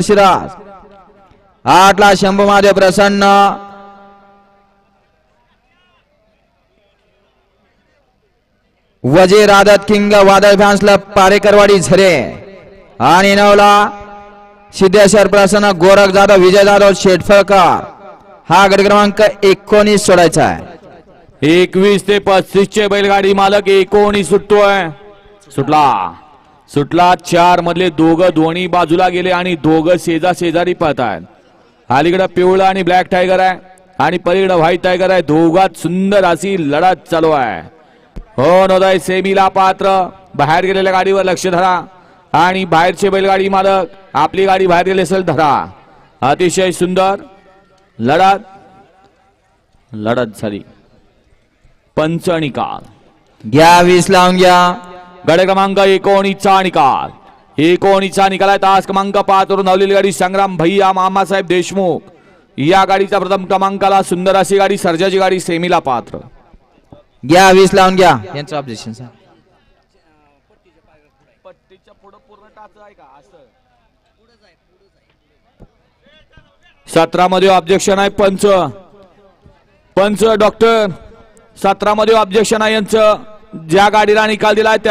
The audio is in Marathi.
शिराज? आठला शंभू महादेव प्रसन्न. वजे राधत किंग वादळ फॅन्सला पारेकरवाडी झरे. आणि नवला सिद्धेश्वर प्रसन्न गोरख जाधव विजय जाधव शेटफळकर. हा गट क्रमांक एकोणीस सोडायचा आहे. एकवीस ते पस्तीस चे बैलगाडी मालक एकोणीस सुटतोय. सुटला. सुटला चार मधले दोघं दोन्ही बाजूला गेले आणि दोघं शेजा शेजारी पळतायत. अलीकडं पिवळा आणि ब्लॅक टायगर आहे आणि पलीकडं व्हाईट टायगर आहे. दोघात सुंदर अशी लढत चालू आहे. हो नोदय सेमीला पात्र. बाहेर गेलेल्या गाडीवर लक्ष धरा. आणि बाहेरचे बैलगाडी मालक आपली गाडी बाहेर गेली असेल धरा. अतिशय सुंदर लढत. लढत झाली. पंचणी निकाल. घ्या वीस लावून घ्या. गड क्रमांक एकोणीसचा निकाल एकोणीसचा निकाल आहे तास क्रमांक पाच वरून धावलेली गाडी संग्राम भैया मामासाहेब देशमुख. या गाडीचा प्रथम क्रमांकाला सुंदर अशी गाडी सर्जाची गाडी सेमीला पात्र. घ्या वीस लावून घ्या. यांचं ऑब्जेक्शन सतरा मध्ये ऑब्जेक्शन आहे पंच. पंच डॉक्टर सतरा मध्ये ऑब्जेक्शन आहे यांचं. ज्या गाडीला निकाल दिलाय त्या